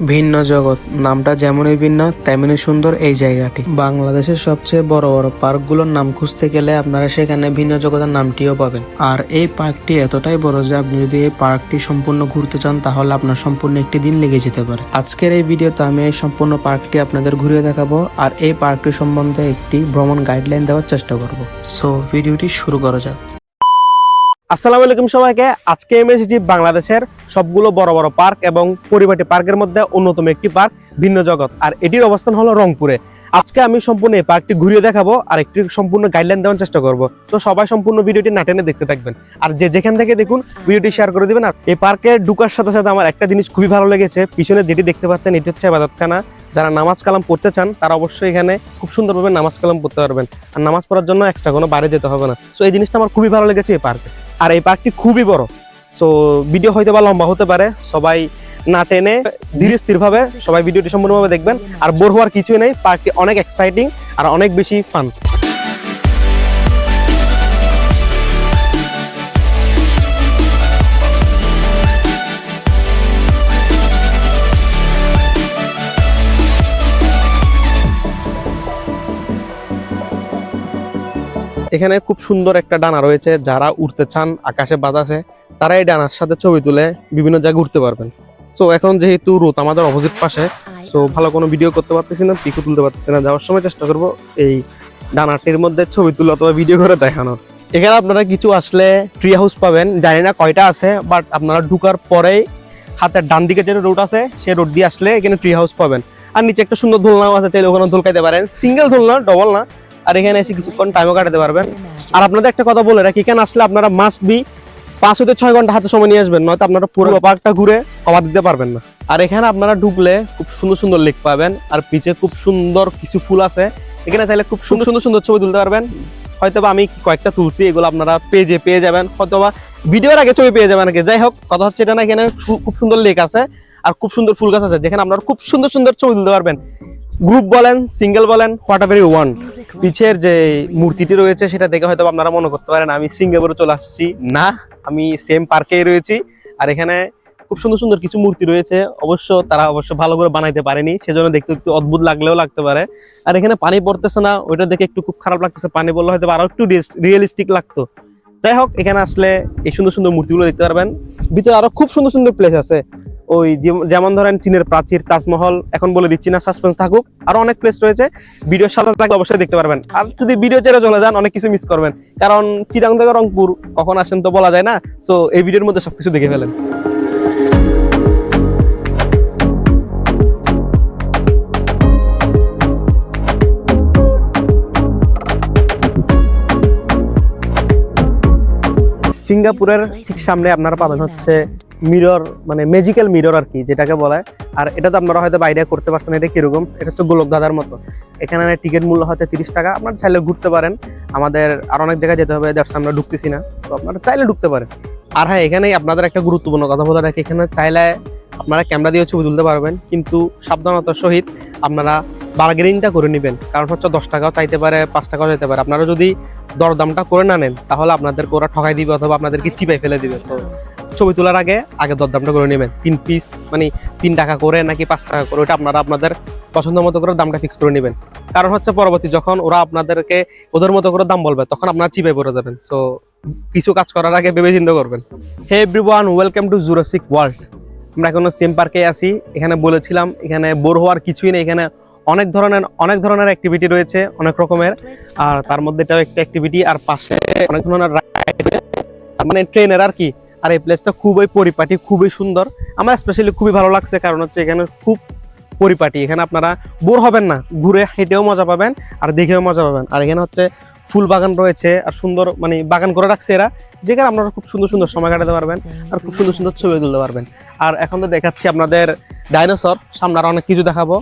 ভিন্ন জগৎ। নামটা যেমনই ভিন্ন তেমনই সুন্দর এই জায়গাটি। বাংলাদেশের সবচেয়ে বড় বড় পার্কগুলোর নাম খুঁজতে গেলে আপনারা সেখানে ভিন্ন জগতের নামটিও পাবেন। আর এই পার্কটি এতটাই বড় যে আপনি যদি এই পার্কটি সম্পূর্ণ ঘুরতে চান, তাহলে আপনার সম্পূর্ণ একটি দিন লেগে যেতে পারে। আজকের এই ভিডিওতে আমি এই সম্পূর্ণ পার্কটি আপনাদের ঘুরিয়ে দেখাবো আর এই পার্কটি সম্বন্ধে একটি ভ্রমণ গাইডলাইন দেওয়ার চেষ্টা করব। সো, ভিডিওটি শুরু করা যাক। আসসালামু আলাইকুম সবাইকে। আজকে আমি এসেছি বাংলাদেশের সবগুলো বড় বড় পার্ক এবং পরিপাটি পার্কের মধ্যে অন্যতম একটি পার্ক, ভিন্ন জগৎ। আর এটির অবস্থান হলো রংপুরে। আজকে আমি সম্পূর্ণ এই পার্কটি ঘুরিয়ে দেখাবো আর একটি সম্পূর্ণ গাইডলাইন দেওয়ার চেষ্টা করব। তো সবাই সম্পূর্ণ ভিডিওটি না টেনে দেখতে থাকবেন। আর যে যেখান থেকে দেখুন, ভিডিওটি শেয়ার করে দিবেন। আর এই পার্কে ঢুকার সাথে সাথে আমার একটা জিনিস খুবই ভালো লেগেছে। পিছনে যেটি দেখতে পাচ্ছেন, এটি হচ্ছে আবাদতখানা। যারা নামাজ কালাম পড়তে চান, তারা অবশ্যই এখানে খুব সুন্দরভাবে নামাজ কালাম পড়তে পারবেন। আর নামাজ পড়ার জন্য এক্সট্রা কোনো বাইরে যেতে হবে না। তো এই জিনিসটা আমার খুবই ভালো লেগেছে এই পার্কে। আর এই পার্কটি খুবই বড়। সো ভিডিও হয়তো বা লম্বা হতে পারে, সবাই না টেনে ধীরে স্থির ভাবে সবাই ভিডিওটি সম্পূর্ণভাবে দেখবেন। আর বোর হওয়ার কিছুই নেই, পার্কটি অনেক এক্সাইটিং আর অনেক বেশি ফান এখানে খুব সুন্দর একটা ডানা রয়েছে, যারা উঠতে চান আকাশে বাতাসে তারা এই ডানার সাথে ছবি তুলে বিভিন্ন জায়গায় উঠতে পারবেন। সো এখন যেহেতু রোদ আমাদের অপোজিট পাশে সো ভালো কোনো ভিডিও করতে পারতেছি না পিকও তুলতে পারতেছি না, যাওয়ার সময় চেষ্টা করব এই ডানাটির মধ্যে ছবি তুলে অথবা ভিডিও করে দেখানোর। এখানে আপনারা কিছু আসলে ট্রি হাউস পাবেন, জানি না কয়টা আছে বাট আপনারা ঢুকার পরেই হাতের ডান দিকে যে রোড আছে, সে রোড দিয়ে আসলে এখানে ট্রি হাউস পাবেন। আর নিচে একটা সুন্দর দোলনাও আছে, চাইলে ওখানে দোল খাইতে পারেন। সিঙ্গেল দোলনা ডবল না। আর এখানে এসে কিছুক্ষণ টাইমও কাটাতে পারবেন। আর আপনাদের একটা কথা বলে রাখি এখানে আসলে আপনারা মাস্ট বি পাঁচ হতে ছয় ঘণ্টা হাতে সময় নিয়ে আসবেন নয়তো আপনারা পুরো পার্কটা ঘুরে কভার দিতে পারবেন না। আর এখানে আপনারা ঢুকলে খুব সুন্দর সুন্দর লেক পাবেন আর পিছে খুব সুন্দর কিছু ফুল আছে। এখানে তাহলে খুব সুন্দর সুন্দর সুন্দর ছবি তুলতে পারবেন। হয়তো আমি কয়েকটা তুলছি এগুলো আপনারা পেজে পেয়ে যাবেন হয়তো বা ভিডিওর আগে ছবি পেয়ে যাবেন আগে। যাই হোক কথা হচ্ছে এটা না এখানে খুব সুন্দর লেক আছে আর খুব সুন্দর ফুল গাছ আছে যেখানে আপনারা খুব সুন্দর সুন্দর ছবি তুলতে পারবেন। গ্রুপ বলেন, সিঙ্গেল বলেন হোয়াট এভার ইউ ওয়ান্ট পিছের যে মূর্তিটি রয়েছে, সেটা দেখে হয়তো আপনারা মনে করতে পারেন, আমি সিঙ্গাপুরে চলে আসছি। না, আমি সেম পার্কেই রয়েছি। আর এখানে খুব সুন্দর সুন্দর কিছু মূর্তি রয়েছে। অবশ্য তারা অবশ্য ভালো করে বানাইতে পারেনি, সেজন্য দেখতে একটু অদ্ভুত লাগলেও লাগতে পারে। আর এখানে পানি পড়তেছে না, ওইটা দেখে একটু খুব খারাপ লাগতেছে। পানি পড়লে হয়তো আরও একটু রিয়েলিস্টিক লাগতো। যাই হোক, এখানে আসলে এই সুন্দর সুন্দর মূর্তিগুলো দেখতে পারবেন। ভিতরে আরও খুব সুন্দর সুন্দর প্লেস আছে। ওই যেম- যেমন ধরেন চীনের প্রাচীর, তাজমহল, এখন বলে দিচ্ছি না সাসপেন্স থাকুক, আরও অনেক প্লেস রয়েছে। ভিডিও সাথে থাকলে অবশ্যই দেখতে পারবেন। আর যদি ভিডিও ছেড়ে চলে যান, অনেক কিছু মিস করবেন। কারণ চিরাং থেকে রংপুর, কখন আসেন তো বলা যায় না? তো এই ভিডিওর মধ্যে সবকিছু দেখে ফেলেন। সিঙ্গাপুরের ঠিক সামনে আপনারা পাবেন হচ্ছে মিরর মানে ম্যাজিক্যাল মিরর আর কি, যেটাকে বলে। আর এটা তো আপনারা হয়তো বাইরে করতে পারছেন, এটা কীরকম? এটা হচ্ছে গোলক দাদার মতো। এখানে টিকিট মূল্য হচ্ছে তিরিশ টাকা। আপনারা চাইলে ঘুরতে পারেন। আমাদের আর অনেক জায়গায় যেতে হবে দ্যাটস আমরা ঢুকতেছি না। তো আপনারা চাইলে ঢুকতে পারেন। আর হ্যাঁ এখানে আপনাদের একটা গুরুত্বপূর্ণ কথা বলে রাখি। এখানে চাইলে আপনারা ক্যামেরা দিয়ে ছবি তুলতে পারবেন, কিন্তু সাবধানতার সহিত আপনারা বার্গেনিংটা করে নেবেন। কারণ হচ্ছে দশ টাকাও চাইতে পারে, পাঁচ টাকাও চাইতে পারে। আপনারা যদি দরদামটা করে না নেন, তাহলে আপনাদেরকে ওরা ঠকাই দিবে অথবা আপনাদেরকে চিপাই ফেলে দিবে। সো ছবি তোলার আগে আগে দরদামটা করে নেবেন। তিন পিস মানে তিন টাকা করে নাকি পাঁচ টাকা করে ওটা আপনারা আপনাদের পছন্দ মতো করে দামটা ফিক্স করে নেবেন। কারণ হচ্ছে পরবর্তী যখন ওরা আপনাদেরকে ওদের মতো করে দাম বলবে, তখন আপনারা চিপে পড়ে যাবেন। সো কিছু কাজ করার আগে ভেবে চিন্তা করবেন। Hey everyone welcome to Jurassic World আমরা এখনও সেম পার্কে আছি। এখানে বলেছিলাম, এখানে বোর হওয়ার কিছুই নেই। এখানে অনেক ধরনের অনেক ধরনের অ্যাক্টিভিটি রয়েছে, অনেক রকমের। আর তার মধ্যে এটাও একটা অ্যাক্টিভিটি আর পাশে অনেক ধরনের মানে ট্রেনের আর কি আর এই প্লেসটা খুবই পরিপাটি, খুবই সুন্দর। আমার স্পেশালি খুবই ভালো লাগছে কারণ হচ্ছে এখানে খুব পরিপাটি। এখানে আপনারা বোর হবেন না, ঘুরে হেঁটেও মজা পাবেন আর দেখেও মজা পাবেন। আর এখানে হচ্ছে ফুল বাগান রয়েছে আর সুন্দর মানে বাগান করে রাখছে এরা যেখানে আপনারা খুব সুন্দর সুন্দর সময় কাটাতে পারবেন আর খুব সুন্দর সুন্দর ছবি তুলতে পারবেন। আর এখন তো দেখাচ্ছি আপনাদের ডাইনোসর সামনে আরও অনেক কিছু দেখাবো।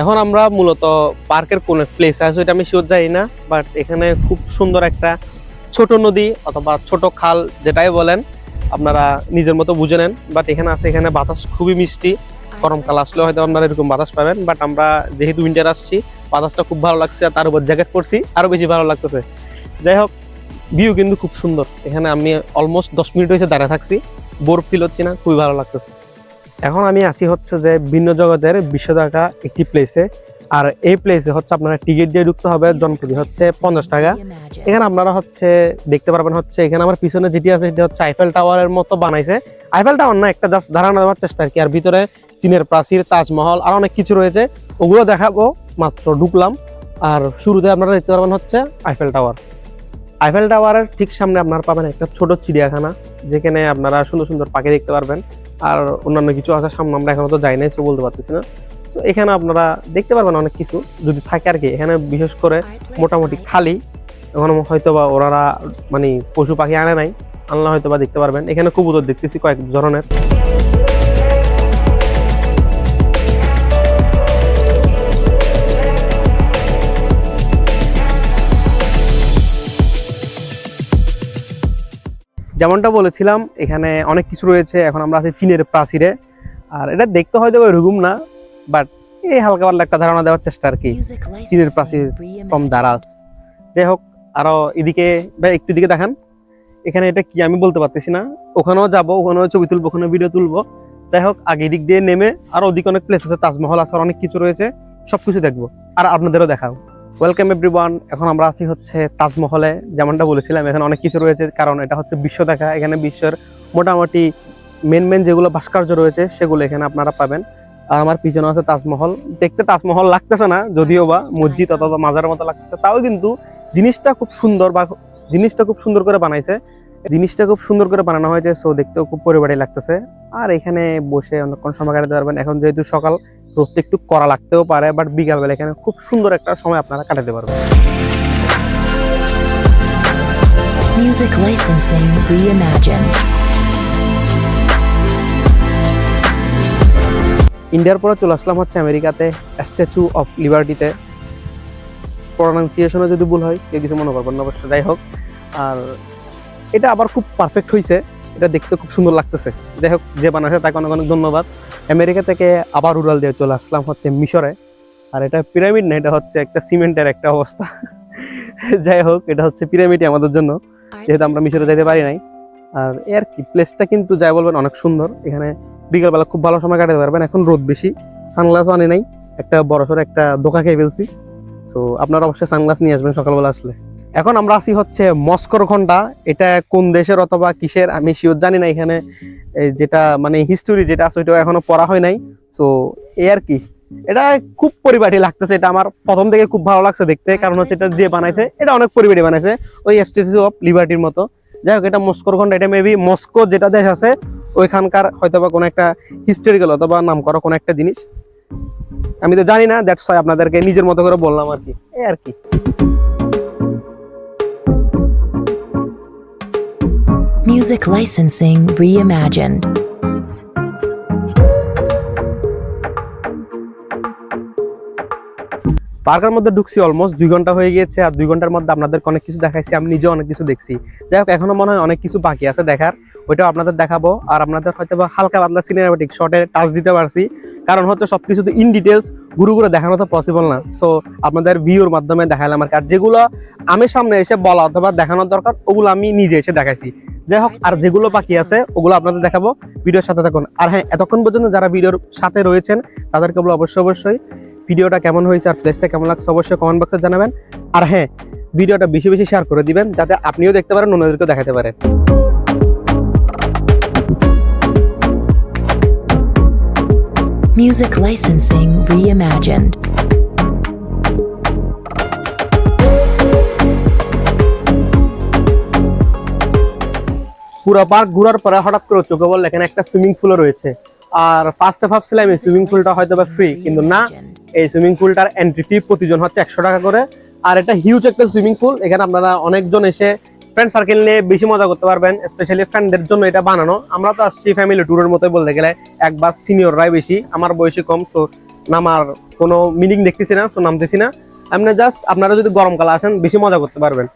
এখন আমরা মূলত পার্কের কোন প্লেস আছে ওইটা আমি শিওর যাই না বাট এখানে খুব সুন্দর একটা ছোট নদী অথবা ছোট খাল যেটাই বলেন আপনারা নিজের মতো বুঝে নেন বাট এখানে আছে এখানে বাতাস খুবই মিষ্টি। গরমকাল আসলে হয়তো আপনারা এরকম বাতাস পাবেন বাট আমরা যেহেতু উইন্টার আসছি বাতাসটা খুব ভালো লাগছে আর তার উপর জ্যাকেট পরছি আরও বেশি ভালো লাগতেছে। যাই হোক ভিউ কিন্তু খুব সুন্দর। এখানে আমি অলমোস্ট দশ মিনিট হয়েছে দাঁড়িয়ে থাকছি বোর ফিল হচ্ছে না খুবই ভালো লাগতেছে। এখন আমি আসি হচ্ছে যে ভিন্ন জগতের বিশ্ব দেখা একটি প্লেসে আর এই প্লেসে হচ্ছে আপনারা টিকিট দিয়ে ঢুকতে হবে জনপ্রতি হচ্ছে পঞ্চাশ টাকা। এখানে আপনারা হচ্ছে দেখতে পারবেন হচ্ছে এখানে আমার পিছনে যেটি আছে সেটা হচ্ছে আইফেল টাওয়ারের মতো বানাইছে। আইফেল টাওয়ার না একটা জাস্ট ধারণা দেওয়ার চেষ্টা আর কি। আর ভিতরে চীনের প্রাচীর তাজমহল আর অনেক কিছু রয়েছে। ওগুলো দেখাবো মাত্র ঢুকলাম। আর শুরুতে আপনারা দেখতে পারবেন হচ্ছে আইফেল টাওয়ার আইফেল টাওয়ারের ঠিক সামনে আপনারা পাবেন একটা ছোট চিড়িয়াখানা যেখানে আপনারা সুন্দর সুন্দর পাখি দেখতে পারবেন। আর অন্যান্য কিছু আছে, সামনে আমরা এখনও তো যাই নাই সো বলতে পারতেছি না। তো এখানে আপনারা দেখতে পারবেন অনেক কিছু, যদি থাকে আর কি। এখানে বিশেষ করে মোটামুটি খালি, এখন হয়তো বা ওনারা মানে পশু পাখি আনে নাই, আনলা হয়তো বা দেখতে পারবেন। এখানে কবুতর দেখতেছি কয়েক ধরনের। যেমনটা বলেছিলাম এখানে অনেক কিছু রয়েছে। এখন আমরা আছি চীনের প্রাচীরে। আর এটা দেখতে হয়তো ওইরকম না বাট এই হালকা পাতলা একটা ধারণা দেওয়ার চেষ্টা আর কি। চীনের প্রাচীর ফ্রম দারাস যাই হোক আরও এদিকে ভাই একটু দিকে দেখান। এখানে এটা কি আমি বলতে পারতেছি না। ওখানেও যাব ওখানেও ছবি তুলবো ওখানে ভিডিও তুলবো। যাই হোক আগে দিক দিয়ে নেমে আর ওদিকে অনেক প্লেস আছে তাজমহল আছে অনেক কিছু রয়েছে সবকিছু দেখব। আর আপনাদেরও দেখাও। ওয়েলকাম এভরিওয়ান এখন আমরা আছি হচ্ছে তাজমহলে, যেমনটা বলেছিলাম, এখানে অনেক কিছু রয়েছে, কারণ এটা হচ্ছে বিশ্ব দেখা, এখানে বিশ্বের মোটামুটি মেন মেন যেগুলো ভাস্কর্য রয়েছে, সেগুলো এখানে আপনারা পাবেন। আর আমার পিছনে আছে তাজমহল। দেখতে তাজমহল লাগতেছে না, যদিও বা মসজিদ অথবা মাজারের মতো লাগতেছে, তাও কিন্তু জিনিসটা খুব সুন্দর বা জিনিসটা খুব সুন্দর করে বানাইছে। জিনিসটা খুব সুন্দর করে বানানো হয়েছে সো দেখতেও খুব পরিবারই লাগতেছে। আর এখানে বসে অনেকক্ষণ সময় কাটাতে পারবেন। এখন যেহেতু সকাল রোদটা একটু করা লাগতেও পারে বাট বিকালবেলা এখানে খুব সুন্দর একটা সময় আপনারা কাটাতে পারবেন। Music licensing reimagined. ইন্ডিয়ার পরে চলে আসলাম হচ্ছে আমেরিকাতে স্ট্যাচু অফ লিবার্টিতে প্রনাউন্সিয়েশনে যদি ভুল হয় কেউ কিছু মনে করবেন না অবশ্য যাই হোক। আর এটা আবার খুব পারফেক্ট হয়েছে এটা দেখতে খুব সুন্দর লাগতেছে। যাই হোক যে বানাচ্ছে তাকে অনেক অনেক ধন্যবাদ। আমেরিকা থেকে আবার উড়াল দিয়ে চলে আসলাম হচ্ছে মিশরে। আর এটা পিরামিড না এটা হচ্ছে একটা সিমেন্টের একটা অবস্থা। যাই হোক এটা হচ্ছে পিরামিডই আমাদের জন্য। যেহেতু আমরা মিশরে যেতে পারি নাই। আর এর কি প্লেসটা কিন্তু যাই বলবেন অনেক সুন্দর। এখানে বিকালবেলা খুব ভালো সময় কাটাতে পারবেন। এখন রোদ বেশি। সানগ্লাসও আনে নাই। একটা বড়সড় একটা দোকা খেয়ে ফেলছি। সো আপনারা অবশ্যই সানগ্লাস নিয়ে আসবেন সকালবেলা আসলে। এখন আমরা আসি হচ্ছে মস্কোর ঘণ্টা। এটা কোন দেশের অথবা কিসের আমি শিওর জানি না এখানে। এই যেটা মানে হিস্টোরি যেটা আছে ওইটা এখনও পড়া হয় নাই। সো এ আর কি। এটা খুব পরিপাটি লাগতেছে। এটা আমার প্রথম থেকে খুব ভালো লাগছে দেখতে। কারণ হচ্ছে এটা যে বানাইছে এটা অনেক পরিপাটি বানাইছে। ওই স্ট্যাচু অফ লিবার্টির মতো। যাই হোক এটা মস্কোর ঘণ্টা। এটা মেবি মস্কো যেটা দেশ আছে ওইখানকার হয়তো বা কোনো একটা হিস্টোরিক্যাল অথবা নাম করা কোনো একটা জিনিস। আমি তো জানি না দ্যাটস হয় আপনাদেরকে নিজের মতো করে বললাম আর কি। এই আর কি। Music licensing reimagined. পার্কের মধ্যে ঢুকছি অলমোস্ট দুই ঘণ্টা হয়ে গিয়েছে আর দুই ঘণ্টার মধ্যে আপনাদেরকে অনেক কিছু দেখাইছি, আমি নিজেও অনেক কিছু দেখছি যাই হোক, এখনও মনে হয় অনেক কিছু বাকি আছে দেখার, ওইটাও আপনাদের দেখাবো আর আপনাদের হয়তো বা হালকা পাতলা সিনেমাটিক শর্টে টাচ দিতে পারছি, কারণ হচ্ছে সবকিছু তো ইন ডিটেলস গুরু গুরু দেখানো তো পসিবল না সো আপনাদের ভিউর মাধ্যমে দেখালাম। আর যেগুলো আমি সামনে এসে বলা অথবা দেখানোর দরকার, ওগুলো আমি নিজে এসে দেখাইছি যাই হোক, আর যেগুলো বাকি আছে, ওগুলো আপনাদের দেখাবো ভিডিওর সাথে থাকুন। আর হ্যাঁ এতক্ষণ পর্যন্ত যারা ভিডিওর সাথে রয়েছেন, তাদেরকে বলো অবশ্যই অবশ্যই ভিডিওটা কেমন হয়েছে আর প্লেসটা কেমন লাগছে অবশ্যই কমেন্ট বক্সে জানাবেন। আর হ্যাঁ ভিডিওটা বেশি বেশি শেয়ার করে দিবেন, যাতে আপনিও দেখতে পারেন, অন্যদেরকেও দেখাতে পারেন। Music licensing reimagined. পুরো পার্ক ঘুরার পরে হঠাৎ করে চোখে বললে এখানে একটা সুইমিং পুলও রয়েছে। আর ফার্স্টে ভাবছিলাম এই সুইমিং পুলটা হয়তো বা ফ্রি কিন্তু না, এই সুইমিং পুলটার এন্ট্রি ফি প্রতিজন হচ্ছে একশো টাকা করে। আর এটা হিউজ একটা সুইমিং পুল এখানে আপনারা অনেকজন এসে ফ্রেন্ড সার্কেল নিয়ে বেশি মজা করতে পারবেন স্পেশালি ফ্রেন্ডদের জন্য এটা বানানো। আমরা তো আসছি ফ্যামিলি ট্যুরের মতোই বলতে গেলে, একবার সিনিয়ররাই বেশি, আমার বয়সী কম সো নামার কোনো মিনিং দেখতেছি না সো নামতেছি না। আপনি জাস্ট আপনারা যদি গরমকালে আসেন, বেশি মজা করতে পারবেন।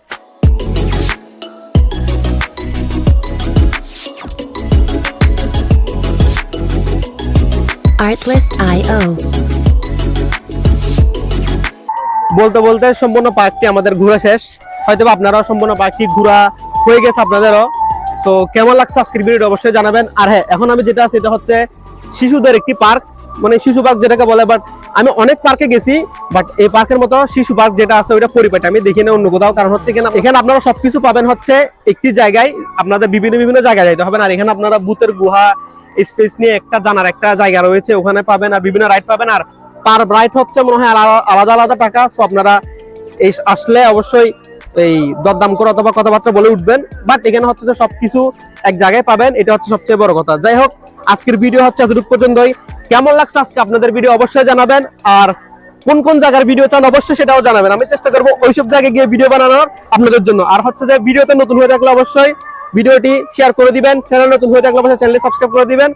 Artlist.io. বলতে বলতে সম্পূর্ণ পার্কটি আমাদের ঘোরা শেষ। হয়তো আপনারাও সম্পূর্ণ পার্কটি ঘোরা হয়ে গেছে আপনাদেরও। তো কেমন লাগছে আজকের ভিডিওটা অবশ্যই জানাবেন। আর হ্যাঁ এখন আমি যেটা আছে এটা হচ্ছে শিশুদের একটি পার্ক। মানে শিশু পার্ক যেটাকে বলে বাট আমি অনেক পার্কে গেছি বাট এই পার্কের মতো শিশু পার্ক যেটা আছে ওইটা পরিপাটি। আমি দেখি না অন্য কোথাও, কারণ হচ্ছে কিনা এখানে আপনারা সবকিছু পাবেন হচ্ছে একটি জায়গায়। আপনাদের বিভিন্ন বিভিন্ন জায়গায় যাইতে হবে আর এখানে আপনারা ভূতের গুহা স্পেস নিয়ে একটা জানার একটা জায়গা রয়েছে, ওখানে পাবেন আর বিভিন্ন রাইড পাবেন। আর পার রাইড হচ্ছে মনে হয় আলাদা আলাদা টাকা। সো আপনারা এই আসলে অবশ্যই এই দরদাম করে অথবা কথাবার্তা বলে উঠবেন। বাট এখানে হচ্ছে যে সবকিছু এক জায়গায় পাবেন, এটা হচ্ছে সবচেয়ে বড় কথা। যাই হোক, আজকের ভিডিও হচ্ছে এতটুকু পর্যন্তই। কেমন লাগছে আজকে আপনাদের ভিডিও অবশ্যই জানাবেন। আর কোন কোন জায়গার ভিডিও চান অবশ্যই সেটাও জানাবেন। আমি চেষ্টা করব ওইসব জায়গায় গিয়ে ভিডিও বানানোর আপনাদের জন্য। আর হচ্ছে যে ভিডিওতে নতুন হয়ে থাকলে অবশ্যই ভিডিওটি শেয়ার করে দিবেন চ্যানেল নতুন হয়ে থাকলে অবশ্যই চ্যানেলটি সাবস্ক্রাইব করে দিবেন।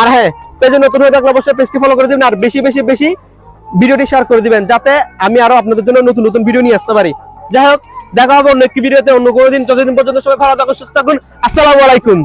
আর হ্যাঁ পেজে নতুন হয়ে থাকলে অবশ্যই পেজটি ফলো করে দিবেন, আর বেশি বেশি বেশি ভিডিওটি শেয়ার করে দিবেন, যাতে আমি আরও আপনাদের জন্য নতুন নতুন ভিডিও নিয়ে আসতে পারি। যাই হোক, দেখা হবে অন্য একটি ভিডিওতে অন্য কোনো দিন। ততদিন পর্যন্ত সবাই ভালো থাকুন, সুস্থ থাকুন। আসসালামু আলাইকুম.